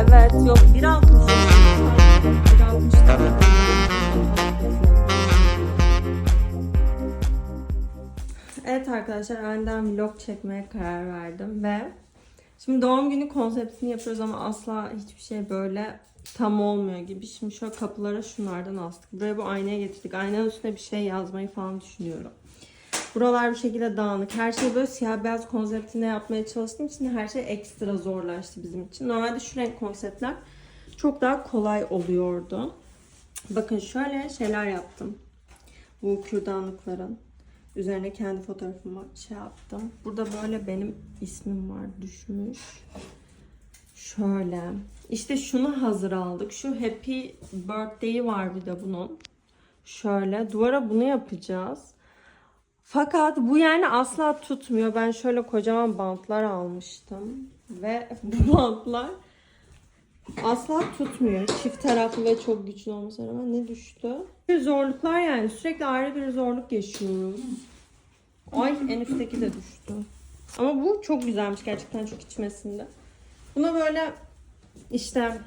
Evet yok 1.60. 1.60 Evet arkadaşlar aniden vlog çekmeye karar verdim ve şimdi doğum günü konseptini yapıyoruz ama asla hiçbir şey böyle tam olmuyor gibi. Şimdi şöyle kapılara şunlardan astık. Buraya bu aynaya getirdik. Aynanın üstüne bir şey yazmayı falan düşünüyorum. Buralar bir şekilde dağınık. Her şeyi böyle siyah beyaz konseptinde yapmaya çalıştığım için her şey ekstra zorlaştı bizim için. Normalde şu renk konseptler çok daha kolay oluyordu. Bakın şöyle şeyler yaptım. Bu kürdanlıkların üzerine kendi fotoğrafımı şey yaptım. Burada böyle benim ismim var düşmüş. Şöyle. İşte şunu hazır aldık. Şu Happy Birthday'i var bir de bunun. Şöyle. Duvara bunu yapacağız. Fakat bu yani asla tutmuyor. Ben şöyle kocaman bantlar almıştım. Ve bu bantlar asla tutmuyor. Çift taraflı ve çok güçlü olmasına rağmen ne düştü? Bir zorluklar yani. Sürekli ayrı bir zorluk yaşıyoruz. Ay en üstteki de düştü. Ama bu çok güzelmiş gerçekten çok içmesinde. Buna böyle işte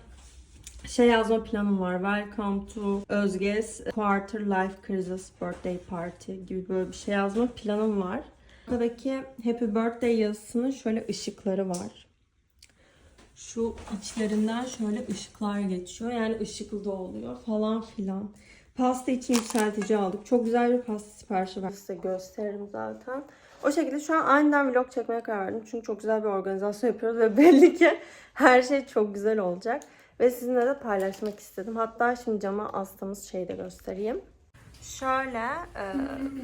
şey yazma planım var. Welcome to Özge's Quarter Life Crisis Birthday Party gibi böyle bir şey yazma planım var. Arkadaki Happy Birthday yazısının şöyle ışıkları var. Şu içlerinden şöyle ışıklar geçiyor. Yani ışıklı da oluyor falan filan. Pasta için yükseltici aldık. Çok güzel bir pasta siparişi var. Size gösteririm zaten. O şekilde şu an aniden vlog çekmeye karar verdim. Çünkü çok güzel bir organizasyon yapıyoruz ve belli ki her şey çok güzel olacak. Ve sizinle de paylaşmak istedim. Hatta şimdi cama astığımız şeyi de göstereyim. Şöyle e,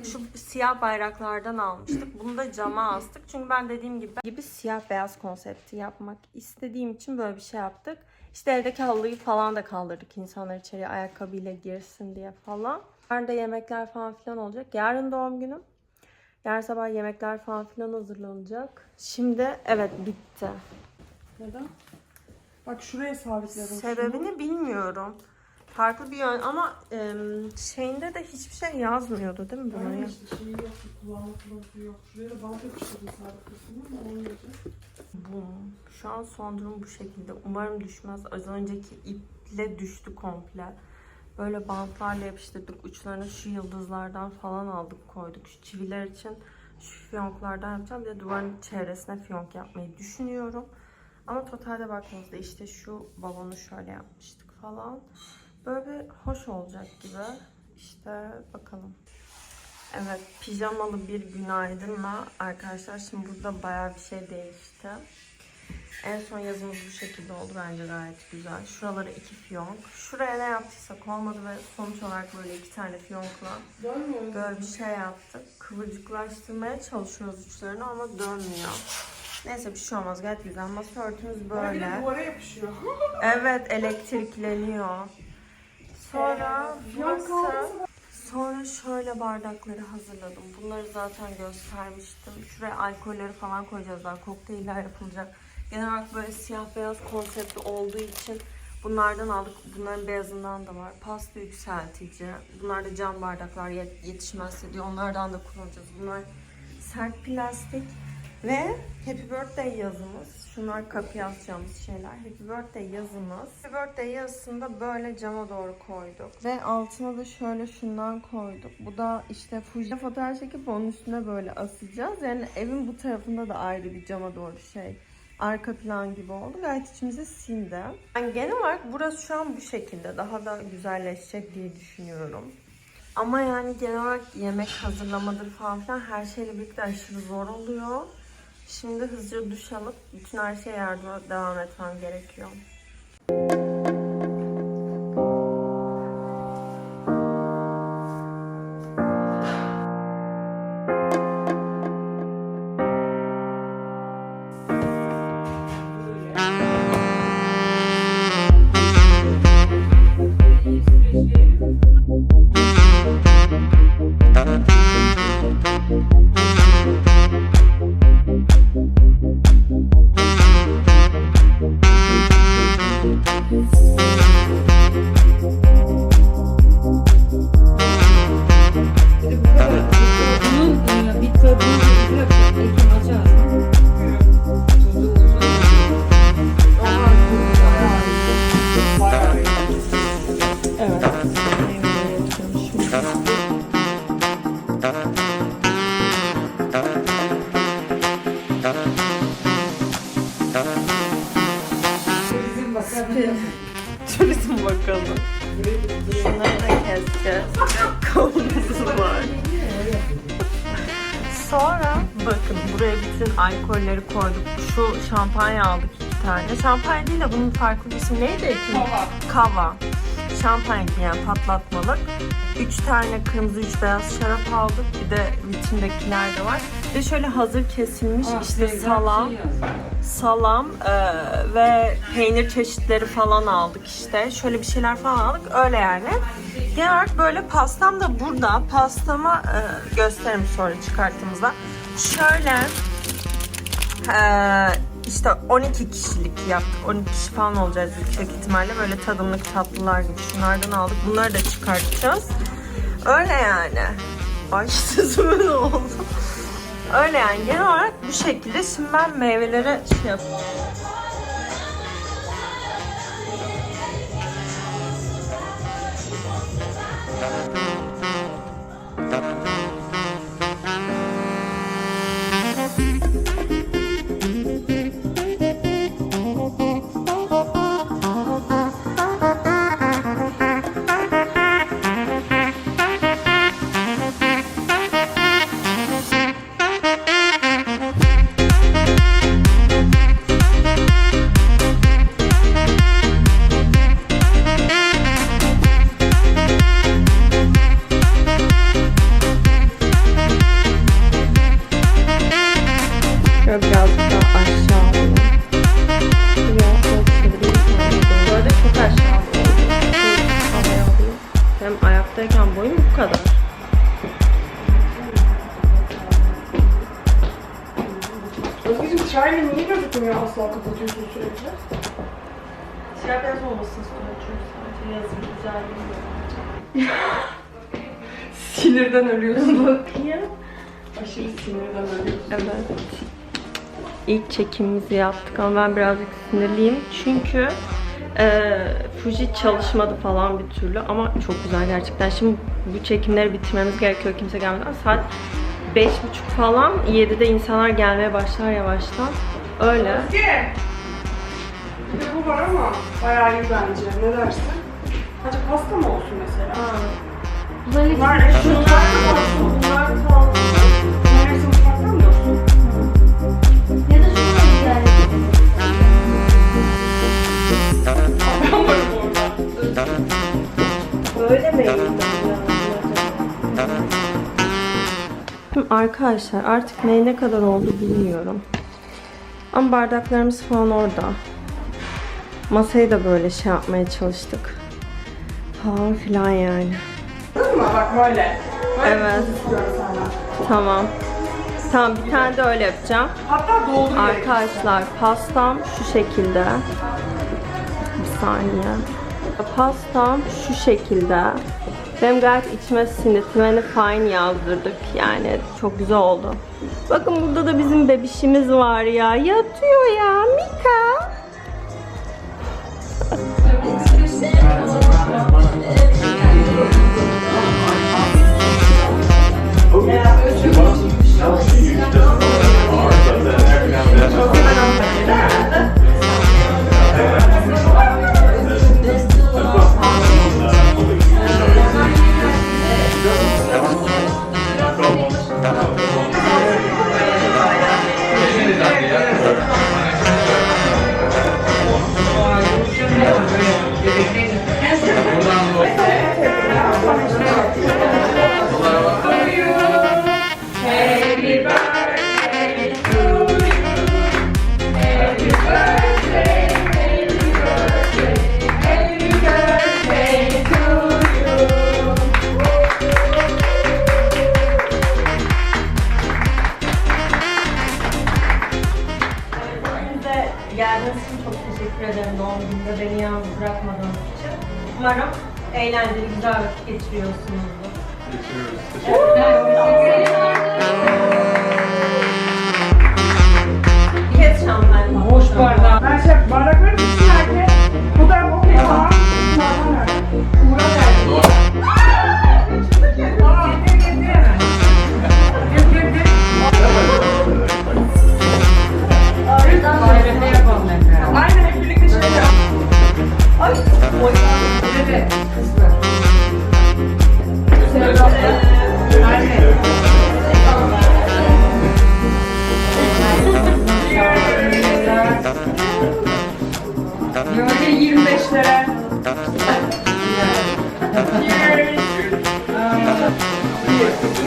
şu siyah bayraklardan almıştık. Bunu da cama astık. Çünkü ben dediğim gibi gibi siyah beyaz konsepti yapmak istediğim için böyle bir şey yaptık. İşte evdeki halıyı falan da kaldırdık insanlar içeriye ayakkabıyla girsin diye falan. Yarın da yemekler falan filan olacak. Yarın doğum günüm. Yarın sabah yemekler falan filan hazırlanacak. Şimdi evet bitti. Neden? Bak şuraya sabitledim. Sebebini bilmiyorum. Farklı bir yön ama em, şeyinde de hiçbir şey yazmıyordu değil mi bunun? Aynen işte şeyi yok, kullanma kılavuzu yok. Şuraya da bant yapıştırdım sabitlesin ama olmayacak. Bu. Şu an son durum bu şekilde. Umarım düşmez. Az önceki iple düştü komple. Böyle bantlarla yapıştırdık. Uçlarına şu yıldızlardan falan aldık koyduk. Şu çiviler için şu fiyonklardan yapacağım. Bir de duvarın çevresine fiyonk yapmayı düşünüyorum. Ama totalde baktığımızda işte şu balonu şöyle yapmıştık falan. Böyle bir hoş olacak gibi. İşte bakalım. Evet, pijamalı bir günaydınla arkadaşlar şimdi burada bayağı bir şey değişti. En son yazımız bu şekilde oldu bence gayet güzel. Şuralara iki fiyonk. Şuraya ne yaptıysak olmadı ve sonuç olarak böyle iki tane fiyonkla böyle bir şey yaptık. Kıvırcıklaştırmaya çalışıyoruz uçlarını ama dönmüyor. Neyse bir şey olmaz gayet güzel. Masa örtümüz Böyle. Böyle. duvara yapışıyor. Evet elektrikleniyor. Sonra burası Sonra şöyle bardakları hazırladım. Bunları zaten göstermiştim. Şuraya alkolleri falan koyacağız daha. Kokteyller yapılacak. Genel olarak böyle siyah beyaz konsepti olduğu için bunlardan aldık. Bunların beyazından da var. Pasta yükseltici. Bunlar da cam bardaklar yet- yetişmezse diye onlardan da kullanacağız. Bunlar sert plastik. Ve Happy Birthday yazımız. Şunlar kapıya asacağımız şeyler. Happy Birthday yazımız. Happy Birthday yazısını da böyle cama doğru koyduk. Ve altına da şöyle şundan koyduk. Bu da işte Fuji fotoğraf çekip onun üstüne böyle asacağız. Yani evin bu tarafında da ayrı bir cama doğru şey arka plan gibi oldu. Gayet içimize sindi. Yani genel olarak burası şu an bu şekilde. Daha da güzelleşecek diye düşünüyorum. Ama yani genel olarak yemek hazırlamadır falan filan her şeyle birlikte aşırı zor oluyor. Şimdi hızlıca duş alıp bütün her şeye yardıma devam etmem gerekiyor. Bizim bakalım. Turizm bakalım. Şunları da keseceğiz. Kavanozu var. Sonra bakın buraya bütün alkolleri koyduk. Şu şampanya aldık iki tane. Şampanya değil de bunun farklı bir ismi neydi? Kava. Kava. Şampanya yani patlatmalık. Üç tane kırmızı, üç beyaz şarap aldık. Bir de vitrindekiler de var. Ve şöyle hazır kesilmiş işte salam, salam e, ve peynir çeşitleri falan aldık işte. Şöyle bir şeyler falan aldık. Öyle yani. Genel olarak böyle pastam da burada. Pastama e, gösteririm sonra çıkarttığımızda. Şöyle e, işte 12 kişilik yaptık. 12 kişi falan olacağız yüksek ihtimalle. Böyle tadımlık tatlılar gibi şunlardan aldık. Bunları da çıkartacağız. Öyle yani. Ay sözümü ne oldu? Öyle yani genel olarak bu şekilde. Şimdi ben meyvelere şey yapayım. Güzelliği Sinirden ölüyorsun. Aşırı sinirden ölüyorsun. Evet. İlk çekimimizi yaptık ama ben birazcık sinirliyim. Çünkü e, Fuji çalışmadı falan bir türlü ama çok güzel gerçekten. Şimdi bu çekimleri bitirmemiz gerekiyor kimse gelmeden. Saat 5.30 falan. 7'de insanlar gelmeye başlar yavaştan. Öyle. Özge! Bu var ama bayağı iyi bence. Ne dersin? Hadi pasta mı olsun mesela? Bunların Bunlar eşit mutfakta mı olsun? Bunlar falan. Bunlar hepsi mutfakta mı olsun? ya da şunu güzel. Ben varım orada. Böyle mi Arkadaşlar artık ne ne kadar oldu bilmiyorum. Ama bardaklarımız falan orada. Masayı da böyle şey yapmaya çalıştık. Falan filan yani. Mı? Bak böyle. Böyle Evet. Tamam. Tamam bir tane de öyle yapacağım. Hatta doldur Arkadaşlar pastam şu şekilde. Bir saniye. Pastam şu şekilde. Benim gayet içime sindi. Fine yazdırdık. Yani çok güzel oldu. Bakın burada da bizim bebişimiz var ya. Yatıyor ya. Mika. davet getiriyorsunuz. Right.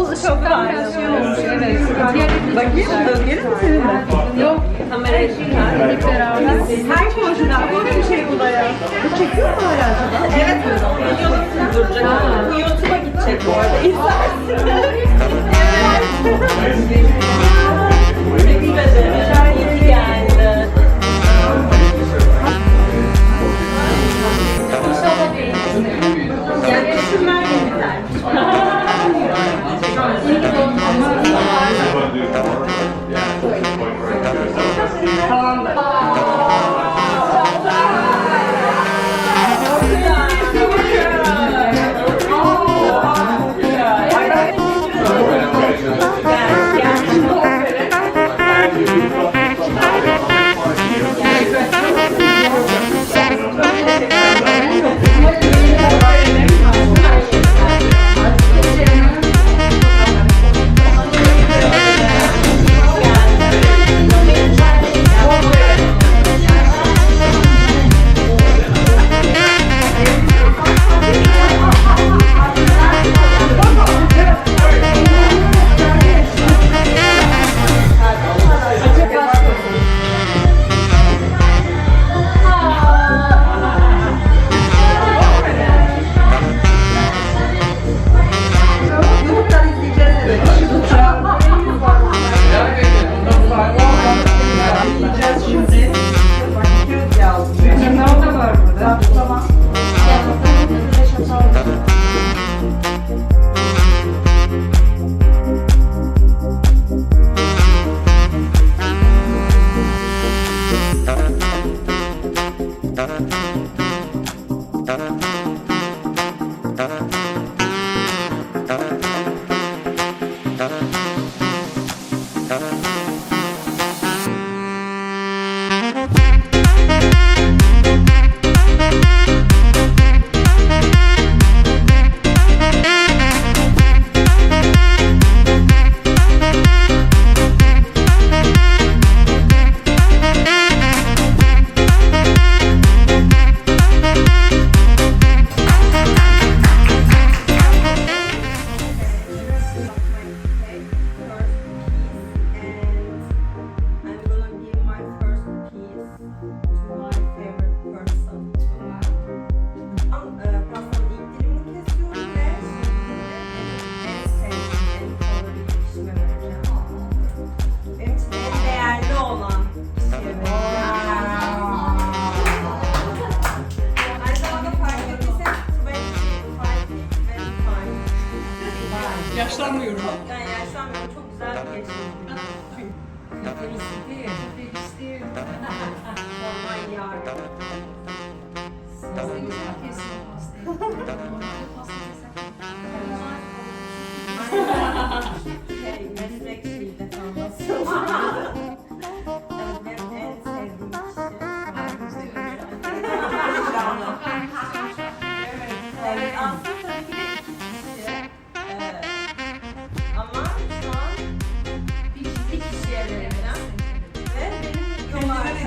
Oğuz çok fazla şey olmuş. Evet. Bakayım döngelim mi senin mi? Yok. Kamerayı çıkar. Hep beraber. Her konuşuda. Bu bir şey bu da ya. Bu çekiyor mu hala acaba? Evet. Videoda durduracak. YouTube'a gidecek bu arada. İzlersin. Evet. Teşekkür ederim. İyi geldi. İnşallah beğenirsiniz. Yani resimler yeniler.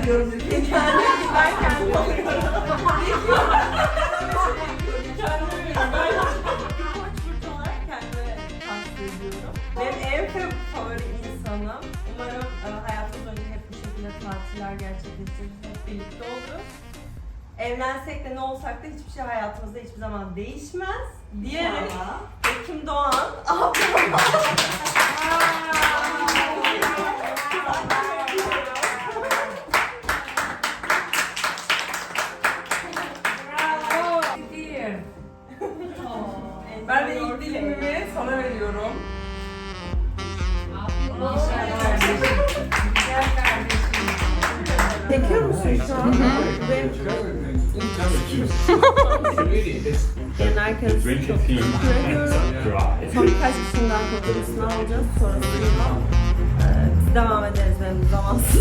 bekliyorum dedi. Bir tane ben kendim alıyorum. Benim en favori insanım. Umarım e, hayatımız önce hep bu şekilde tatiller gerçekleşir. Hep birlikte oluruz. Evlensek de ne olsak da hiçbir şey hayatımızda hiçbir zaman değişmez. Diyerek Ekim Doğan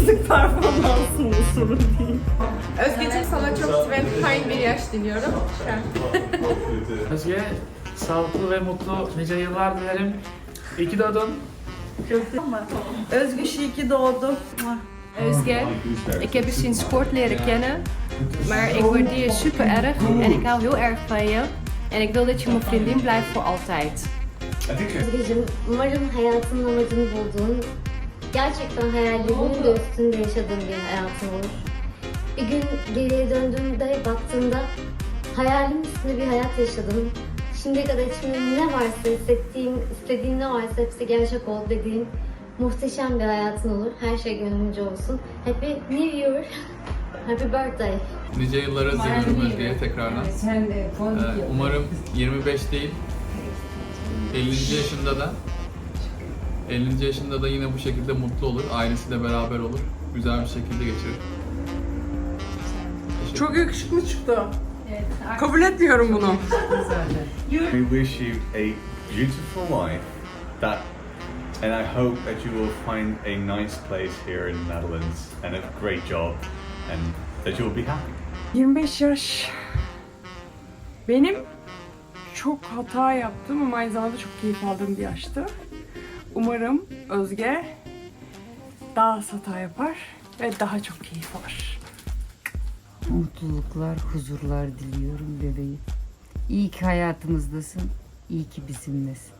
zamansızlık performansımda sorun değil. Özgeciğim sana çok fine bir yaş diliyorum. Özge, sağlıklı ve mutlu nice yıllar dilerim. İyi ki doğdun. Özgü iyi ki doğdu. Özge, ik heb je sinds kort leren kennen, maar ik waardeer je super erg en ik hou heel erg van je. En ik wil dat je mijn vriendin blijft voor altijd. Özgeciğim, umarım hayatının amacını bulduğun, gerçekten hayallerinin de üstünde yaşadığın bir hayatın olur. Bir gün geriye döndüğünde baktığında hayalimin üstünde bir hayat yaşadım. Şimdiye kadar içimde ne varsa, hissettiğin, istediğin ne varsa hepsi gerçek oldu dediğin muhteşem bir hayatın olur. Her şey gönlünce olsun. Happy New Year. Happy birthday. Nice yıllara diliyorum Özge'ye tekrardan. Ee, umarım 25 değil, 50. yaşında da 50. yaşında da yine bu şekilde mutlu olur, ailesiyle beraber olur, güzel bir şekilde geçirir. Çok yakışıklı çıktı. Kabul etmiyorum bunu. We wish you a beautiful life that and I hope that you will find a nice place here in the Netherlands and a great job and that you will be happy. 25 yaş. Benim çok hata yaptım ama aynı zamanda çok keyif aldığım bir yaştı. Umarım Özge daha az hata yapar ve daha çok keyif alır. Mutluluklar, huzurlar diliyorum bebeğim. İyi ki hayatımızdasın. İyi ki bizimlesin.